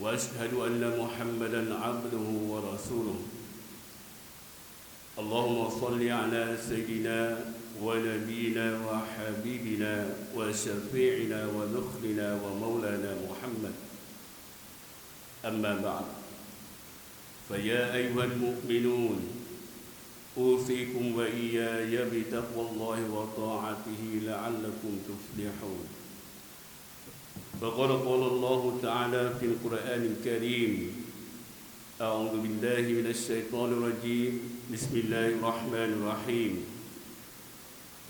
وأشهد أن محمدا عبده ورسوله. اللهم صل على سيدنا ونبينا وحبيبنا وشفيعنا ونخلنا ومولانا محمد. أما بعد فيا أيها المؤمنون أوصيكم وإياي بتقوى الله وطاعته لعلكم تفلحون. فقد قال الله تعالى في القرآن الكريم أعوذ بالله من الشيطان الرجيم. بسم الله الرحمن الرحيم.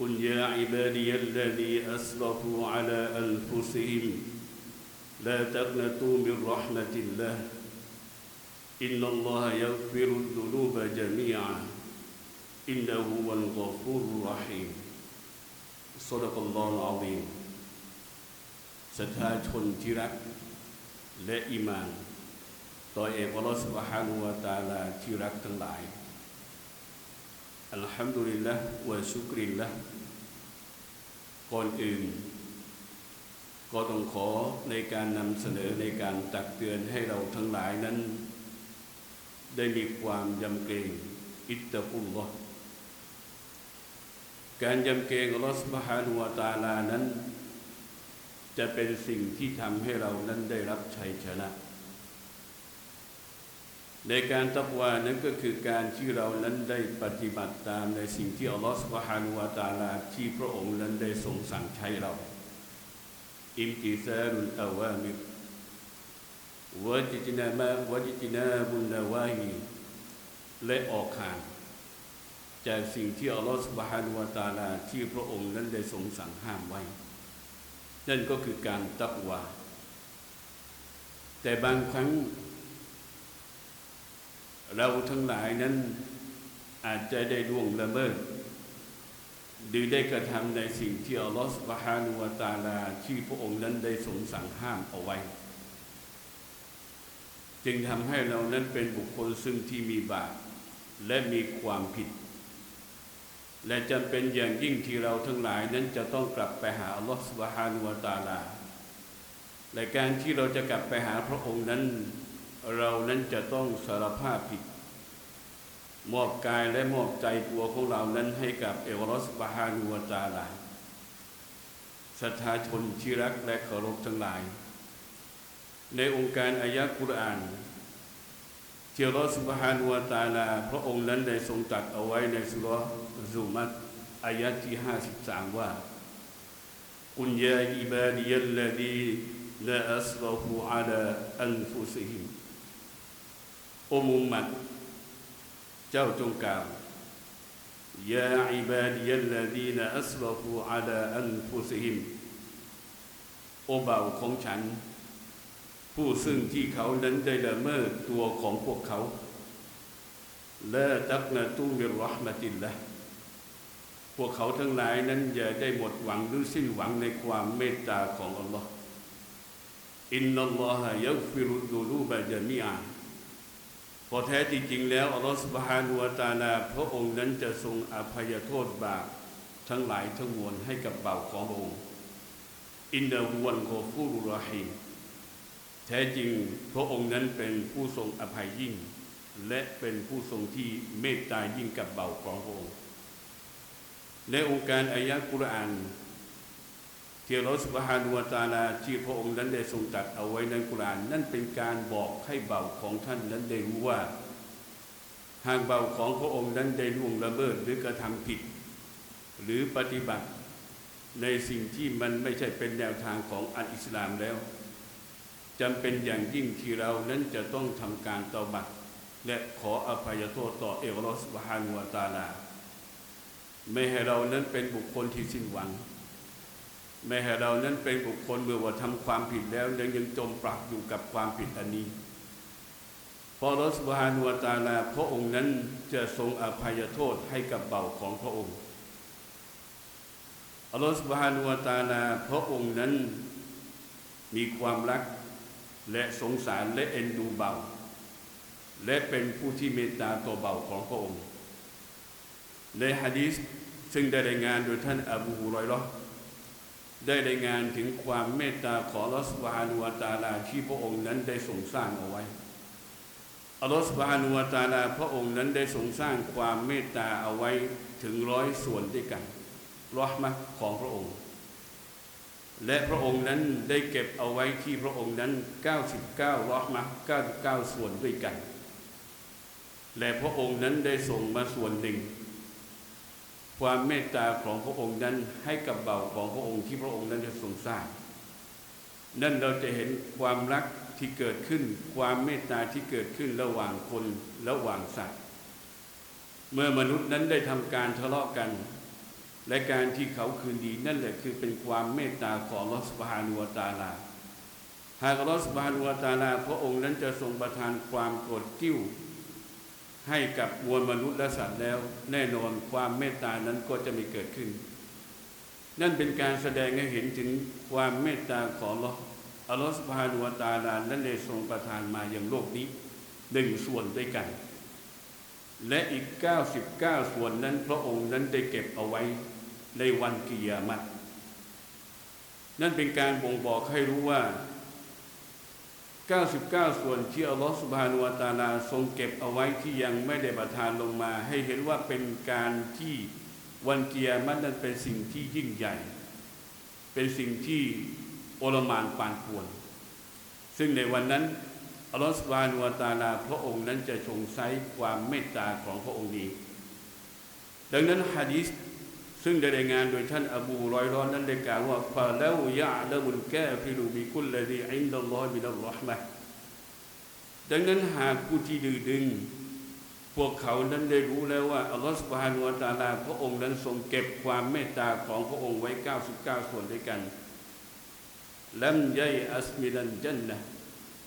قل يا عبادي الذي أسرفوا على أنفسهم لا تقنطوا من رحمة الله. إن الله يغفر الذنوب جميعا. إنه هو الغفور الرحيم. صدق الله العظيم. ศรัทธาชนที่รักและอิมานต่อเอกอัลลอฮฺสุบฮานุวะตาลาที่รักทั้งหลายอัลฮัมดุลิลละวะชุกริลละก่อนอื่น ก็ต้องขอในการนำเสนอในการตักเตือนให้เราทั้งหลายนั้น ได้มีความยำเกรงอิตตะกุลลอฮ์การยำเกรงอัลลอฮฺสุบฮานุวะตาลานั้น จะเป็นสิ่งที่ทำให้เรานั้นได้รับชัยชนะ ในการตักวานั้นก็คือการที่เรานั้นได้ปฏิบัติตามในสิ่งที่อัลลอฮฺสุบฮานุวาตาลาที่พระองค์นั้นได้ทรงสั่งใช้เรา อิมติซาลุลอาวามิรวะจิตนามาวะจิตนาบุนนาวาฮีและออกห่างจากสิ่งที่อัลลอฮฺสุบฮานุวาตาลาที่พระองค์นั้นได้ทรงสั่งห้ามไว้ นั่นก็คือการตักวา แต่บางครั้ง เราทั้งหลายนั้นอาจจะได้ล่วงละเมิดหรือได้กระทำในสิ่งที่อัลลอฮฺสุบฮานุวตาลาที่พระองค์นั้นได้ทรงสั่งห้ามเอาไว้ จึงทำให้เรานั้นเป็นบุคคลซึ่งที่มีบาปและมีความผิด และจำเป็นอย่างยิ่งที่เราทั้งหลายนั้นจะต้องกลับไปหาอัลลอฮฺสุบฮานุวาตาลาและการที่เราจะกลับไปหาพระองค์นั้น เรานั้นจะต้องสารภาพผิด มอบกายและมอบใจตัวของเรานั้นให้กับเอวรสบฮานุวตาลาศรัทธาชนที่รักและเคารพทั้งหลาย ในองค์การอายะกุรอานเที่อัลลอฮฺสุบฮานุวตาลา พระองค์นั้นได้ทรงตัดเอาไว้ในสุร ซุมัตอายะที่ห้าสิบสามว่ากุญยาอิบาดียัลลดีลาอัสรฟูอาลาอันฟุซิฮิมโอมุมัดเจ้าจงกล่าวยาอิบาดียัลลดีลาอัสรฟูอาลาอันฟุซิฮิมโอเบาของฉัน ผู้ซึ่งที่เขานั้นได้ละเมิดตัวของพวกเขาและตักนาตูมิรหมติลละ พวกเขาทั้งหลายนั้นอย่าได้หมดหวังหรือสิ้นหวังในความเมตตาของอัลลอฮ์อินนัลลอฮะยักฟิรุดูรูบะจามีอาพอแท้จริงๆแล้วอัลลอฮ์สุบฮานุวตาลาพระองค์นั้นจะทรงอภัยโทษบาปทั้งหลายทั้งมวลให้กับเบาของพระองค์อินนาฮุวัลกฟูรุรหีมแท้จริงพระองค์นั้นเป็นผู้ทรงอภัยยิ่ง และเป็นผู้ทรงที่เมตตายิ่งกับเบาของพระองค์ ในองค์การอายะกุรอานที่อัลลอฮฺสุบฮานุวตาลาที่พระองค์นั้นได้ทรงตัดเอาไว้ในกุรอานนั่นเป็นการบอกให้เบาของท่านนั้นได้รู้ว่า หากเบาของพระองค์นั้นได้ล่วงละเมิดหรือกระทำผิด หรือปฏิบัติในสิ่งที่มันไม่ใช่เป็นแนวทางของอัลอิสลามแล้วจำเป็นอย่างยิ่งที่เรานั้นจะต้องทำการตอบัตและขออภัยโทษต่อเอลลอสบฮานุวาตาลา ไม่ให้เรานั้นเป็นบุคคลที่สิ้นหวัง ไม่ให้เรานั้นเป็นบุคคลเมื่อว่าทำความผิดแล้วยังยังจมปลักอยู่กับความผิดอันนี้พอรสบานุวตาลาพระองค์นั้นจะทรงอภัยโทษให้กับเบาของพระองค์อัลลอฮฺสุบฮานุวตาลาพระองค์นั้นมีความรักและสงสารและเอ็นดูเบา และเป็นผู้ที่เมตตาต่อเบาของพระองค์ ในฮะดีษซึ่งได้รายงานโดยท่านอบูฮุรอยรอได้รายงานถึงความเมตตาของลอสบานุวตาลาที่พระองค์นั้นได้ทรงสร้างเอาไว้อัลลอฮฺสุบานุวตาลาพระองค์นั้นได้ทรงสร้างความเมตตาเอาไว้ถึงร้อยส่วนด้วยกันรอมะของพระองค์ และพระองค์นั้นได้เก็บเอาไว้ที่พระองค์นั้น 99รอมะ99 ส่วนด้วยกัน และพระองค์นั้นได้ส่งมาส่วนหนึ่ง ความเมตตาของพระองค์นั้นให้กับเบาของพระองค์ที่พระองค์นั้นจะทรงสร้างนั่นเราจะเห็นความรักที่เกิดขึ้น ความเมตตาที่เกิดขึ้นระหว่างคนระหว่างสัตว์ เมื่อมนุษย์นั้นได้ทำการทะเลาะกัน และการที่เขาคืนดีนั่นแหละคือเป็นความเมตตาของลอสบานวตาลาหากลอสบานวตาลาพระองค์นั้นจะทรงประทานความโกรธกิ้ว ให้กับมวลมนุษย์และสัตว์แล้ว แน่นอนความเมตตานั้นก็จะม่เกิดขึ้น นั่นเป็นการแสดงให้เห็นถึงความเมตตาของลออัลลอฮฺสุบฮานุวตาลานั้นได้ทรงประทานมาอย่างโลกนี้หนึ่งส่วนด้วยกัน และอีก 99 ส่วนนั้น พระองค์นั้นได้เก็บเอาไว้ในวันกิยามัตนั่นเป็นการบ่งบอกให้รู้ว่า 99 ส่วนที่อัลลอฮฺสุบฮานุวะตาลาทรงเก็บเอาไว้ที่ยังไม่ได้ประทานลงมา ให้เห็นว่าเป็นการที่วันเกิยามัตนั้นเป็นสิ่งที่ยิ่งใหญ่ เป็นสิ่งที่โอลมานปานควร ซึ่งในวันนั้นอัลลอฮฺสุบานุวาตาลาพระองค์นั้นจะทรงใช้ความเมตตาของพระองค์นี้ ดังนั้นฮะดีษ ซึ่งได้รายงานโดยท่านอบูรอยร้อนนั้นได้กล่าวว่าฟาแล้วยะละมุนแกฟิรูบิคุลลดีอินดัลลอฮ์บินัลรอฮ์มะดังนั้นหากผู้ที่ดื้อดึง พวกเขานั้นได้รู้แล้วว่าอัลลอฮฺสุบฮานุวาตาลาพระองค์นั้นทรงเก็บความเมตตาของพระองค์ไว้ 99 ส่วนด้วยกันลัมยัยอัสมิลันจันนะ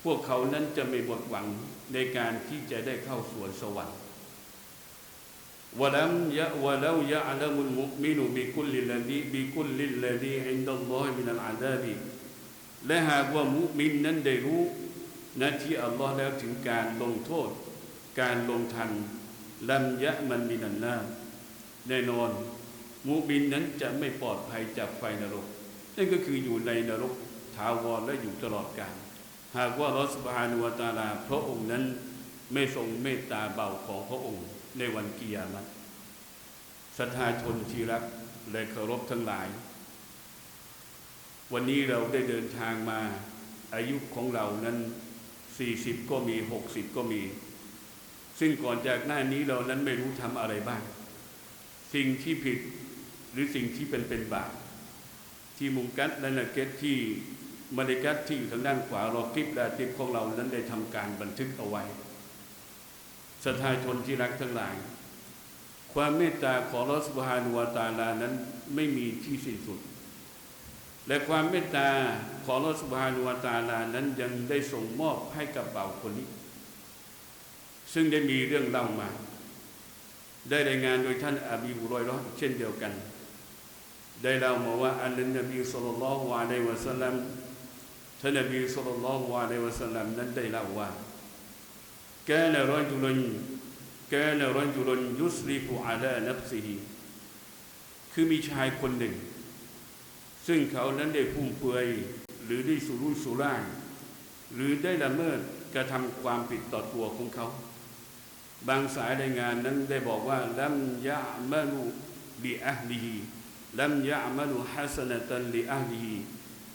พวกเขานั้นจะไม่หมดหวังในการที่จะได้เข้าสวนสวรรค์ วะลัมยะวะลายะอัลมุลมุมินุบิคุลลิลลีบิคุลลิลลดีอินดัลลอฮิมินัลอาดาบีและหากว่ามุมินนั้นได้รู้นะที่อัลลอฮ์แล้วถึงการลงโทษ การลงทันลัมยะมันมินันนาแน่นอน มุมินนั้นจะไม่ปลอดภัยจากไฟนรก นั่นก็คืออยู่ในนรกถาวรและอยู่ตลอดกาลหากว่าลอสบานุวตาลา พระองค์นั้นไม่ทรงเมตตาเบาของพระองค์ ในวันกิยามัตศรัทธาชนที่รักและเคารพทั้งหลาย วันนี้เราได้เดินทางมาอายุของเรานั้น 40 ก็มี 60 ก็มี ซึ่งก่อนจากหน้านี้เรานั้นไม่รู้ทำอะไรบ้าง สิ่งที่ผิดหรือสิ่งที่เป็นเป็นบาปที่มุงกัดและนาเกตที่มาเลกัตที่อยู่ทางด้านขวารอคลิปและทิปของเรานั้นได้ทำการบันทึกเอาไว้ สถาชนที่รักทั้งหลาย ความเมตตาของลอสบฮานุวตาลานั้นไม่มีที่สิ้นสุด และความเมตตาของลอสบฮานุวตาลานั้นยังได้ส่งมอบให้กับเบาคนนี้ ซึ่งได้มีเรื่องเล่ามา ได้รายงานโดยท่านอาบีบุรอยรอเช่นเดียวกัน ได้เล่ามาว่าอันนั้นนบีสุลต่านละฮ์วะลัยวะสัลลัมท่านนบีสุลต่านละฮ์วะลัยวะสัลลัมนั้นได้เล่าว่า كان رجل كان رجل يسرف على نفسه คือมีชายคนหนึ่ง ซึ่งเขานั้นได้พุ่มเปือยหรือได้สุรุ่ยสุร่ายหรือได้ละเมิดกระทำความผิดต่อตัวของเขา บางสายรายงานนั้นได้บอกว่าลัมยะมาลูบิอัลลีฮีลัมยะมาลุฮัสนตันลิอาลี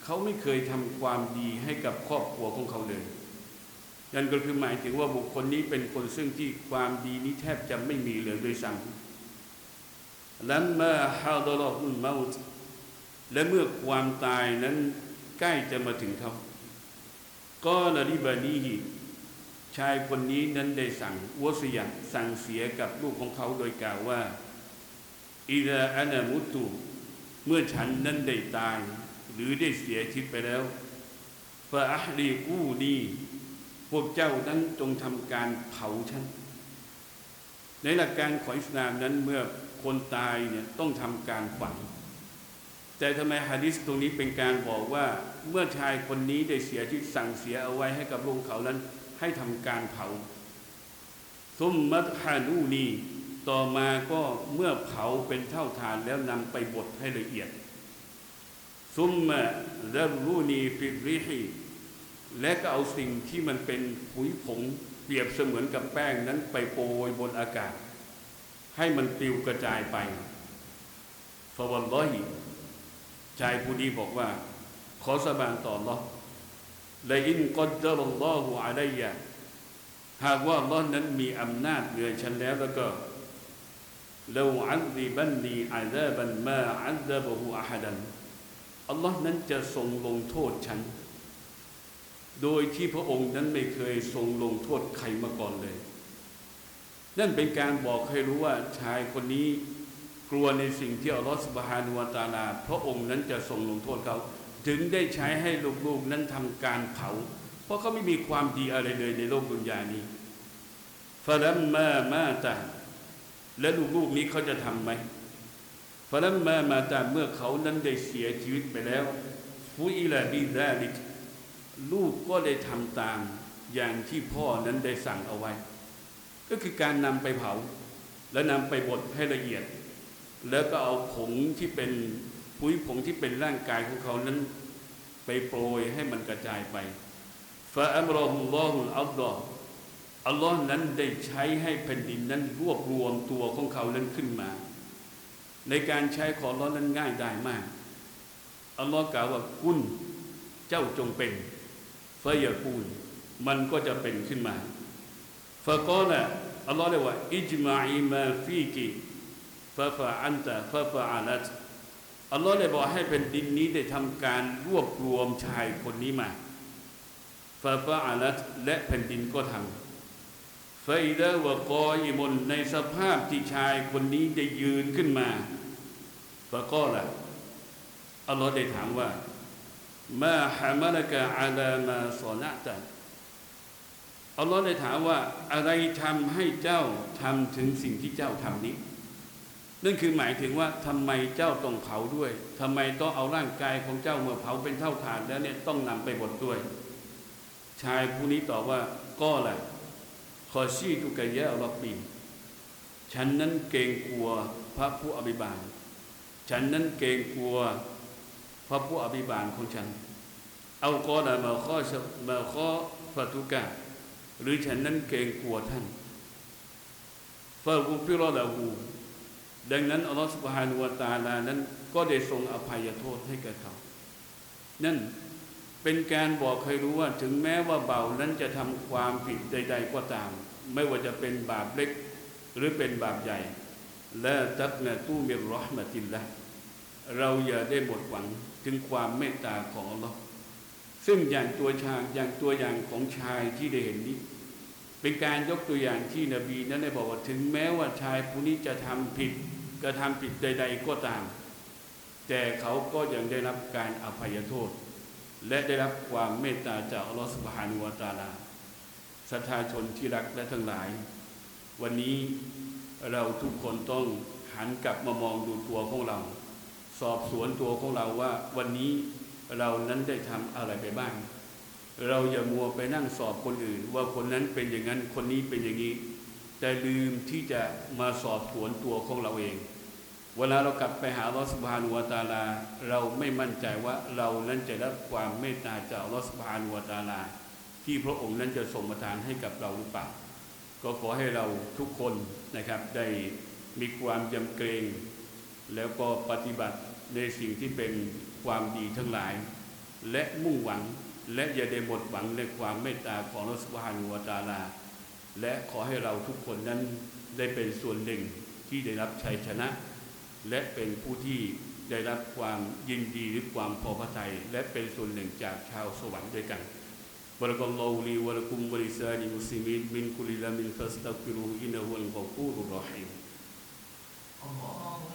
เขาไม่เคยทำความดีให้กับครอบครัวของเขาเลย นั่นก็คือหมายถึงว่าบุคคลนี้เป็นคนซึ่งที่ความดีนี้แทบจะไม่มีเหลยโดยซ้ำลัมมาฮาดลอฮุลมาตและเมื่อความตายนั้นใกล้จะมาถึงเขาก็ลริบานีฮีชายคนนี้นั้นได้สั่งวสยสั่งเสียกับลูกของเขาโดยกล่าวว่าอิดาอานามุตุ เมื่อฉันนั้นได้ตาย หรือได้เสียชีวิตไปแล้วฟาอัลีกูนี พวกเจ้านั้นจงทำการเผาฉัน ในหลักการของอิสลามนั้นเมื่อคนตายเนี่ยต้องทำการฝัง แต่ทำไมฮะดิษตรงนี้เป็นการบอกว่าเมื่อชายคนนี้ได้เสียชีวิตสั่งเสียเอาไว้ให้กับลุงเขานั้น ให้ทำการเผาซุมมัตฮานูนีต่อมาก็เมื่อเผาเป็นเท่าฐานแล้วนำไปบดให้ละเอียดซุมมะดรูนีฟิริฮี และก็เอาสิ่งที่มันเป็นปุ๋ยผงเปรียบเสมือนกับแป้งนั้นไปโปรยบนอากาศ ให้มันปลิวกระจายไปฟาวัลลอฮิชายผู้นี้บอกว่า ขอสบานต่อลอละอินกอดดารลอฮุอะลัยยะหากว่าลอนั้นมีอำนาจเหนือฉันแล้วแล้วก็เราอัลลิบันนีอาซาบันมาอัลซาบะฮูอะฮัดันอัลลอฮ์นั้นจะทรงลงโทษฉัน โดยที่พระองค์นั้นไม่เคยทรงลงโทษใครมาก่อนเลย นั่นเป็นการบอกให้รู้ว่าชายคนนี้กลัวในสิ่งที่อัลลอฮฺสุบฮานุวาตาลาพระองค์นั้นจะทรงลงโทษเขา ถึงได้ใช้ให้ลูกๆนั้นทำการเผา เพราะเขาไม่มีความดีอะไรเลยในโลกดุนยานี้ฟาลัมมามาตาและลูกๆนี้เขาจะทำไหมฟาลัมมามาตาเมื่อเขานั้นได้เสียชีวิตไปแล้วฟุอิลาบิดาลิก ลูกก็ได้ทำตามอย่างที่พ่อนั้นได้สั่งเอาไว้ ก็คือการนำไปเผา และนำไปบดให้ละเอียด แล้วก็เอาผงที่เป็นปุ๋ยผงที่เป็นร่างกายของเขานั้น ไปโปรยให้มันกระจายไปฟาอัมรอฮุลลอฮุอัลลอฮ์อัลลอฮ์นั้นได้ใช้ให้แผ่นดินนั้นรวบรวมตัวของเขานั้นขึ้นมา ในการใช้ของอัลลอฮ์นั้นง่ายได้มากอัลลอฮ์กล่าวว่ากุนเจ้าจงเป็น ฟยากูลมันก็จะเป็นขึ้นมาฟะกอละอัลลอฮ์เรียกว่าอิจมาอีมาฟีกิฟะฟะอันตะฟะฟะอาลัตอัลลอฮ์ได้บอกให้เป็นดินนี้ได้ทำการรวบรวมชายคนนี้มาฟะฟะอาลัตและแผ่นดินก็ทำฟะอิดะวะกอยิมนในสภาพที่ชายคนนี้ได้ยืนขึ้นมาฟะกอละอัลลอฮ์ได้ถามว่า มาฮามาลกะอาลามาสอนะตะอัลลอฮ์ได้ถามว่าอะไรทำให้เจ้าทำถึงสิ่งที่เจ้าทำนี้นั่นคือหมายถึงว่าทำไมเจ้าต้องเผาด้วยทำไมต้องเอาร่างกายของเจ้าเมื่อเผาเป็นเท่าฐานแล้วเนี่ยต้องนำไปบดด้วย ชายผู้นี้ตอบว่าก็แหละขอชีตุกะยะรับบีฉันนั้นเกรงกลัวพระผู้อภิบาล ฉันนั้นเกรงกลัว ผู้อภิบาลของฉันเอากอดามาข้อมาข้อฟัตุกะหรือฉันนั้นเกรงกลัวท่านฟากุฟิรอลาหูดังนั้นอัลลอฮฺสุบฮานุวาตาลานั้น ก็ได้ทรงอภัยโทษให้แก่เขา นั่นเป็นการบอกให้รู้ว่าถึงแม้ว่าเบานั้นจะทำความผิดใด ๆ ก็ตาม ไม่ว่าจะเป็นบาปเล็กหรือเป็นบาปใหญ่ และตักนะตู้มิรอห์มะตินละเราอย่าได้หมดหวัง ถึงความเมตตาของอัลลอฮ์ซึ่งอย่างตัวชางอย่างตัวอย่างของชายที่ได้เห็นนี้ เป็นการยกตัวอย่างที่นบีนั้นได้บอกว่าถึงแม้ว่าชายผู้นี้จะทำผิดกระทำผิดใด ๆ ก็ตาม แต่เขาก็ยังได้รับการอภัยโทษ และได้รับความเมตตาจากอัลลอฮฺสุบฮานุวาตาลาศรัทธาชนที่รักและทั้งหลาย วันนี้เราทุกคนต้องหันกลับมามองดูตัวของเรา สอบสวนตัวของเราว่าวันนี้เรานั้นได้ทำอะไรไปบ้าง เราอย่ามัวไปนั่งสอบคนอื่น ว่าคนนั้นเป็นอย่างนั้นคนนี้เป็นอย่างนี้ แต่ลืมที่จะมาสอบสวนตัวของเราเอง เวลาเรากลับไปหาลอสบานุวตาลา เราไม่มั่นใจว่าเรานั้นจะรับความเมตตาจากลอสบานุวตาลา ที่พระองค์นั้นจะส่งประทานให้กับเราหรือเปล่าก็ขอให้เราทุกคนนะครับได้มีความยำเกรง แล้วก็ปฏิบัติ ในสิ่งที่เป็นความดีทั้งหลาย และมุ่งหวังและอย่าได้หมดหวังในความเมตตาของรัสวานุวตาลา และขอให้เราทุกคนนั้นได้เป็นส่วนหนึ่งที่ได้รับชัยชนะ และเป็นผู้ที่ได้รับความยินดีหรือความพอพระทัยและเป็นส่วนหนึ่งจากชาวสวรรค์ด้วยกันบรักลลอฮุลีวะลักุมวะลิซานิมุสลิมินมินคุลิลามินฟัสตักฟิรูอินนะฮุลกอฟูรุรรหีม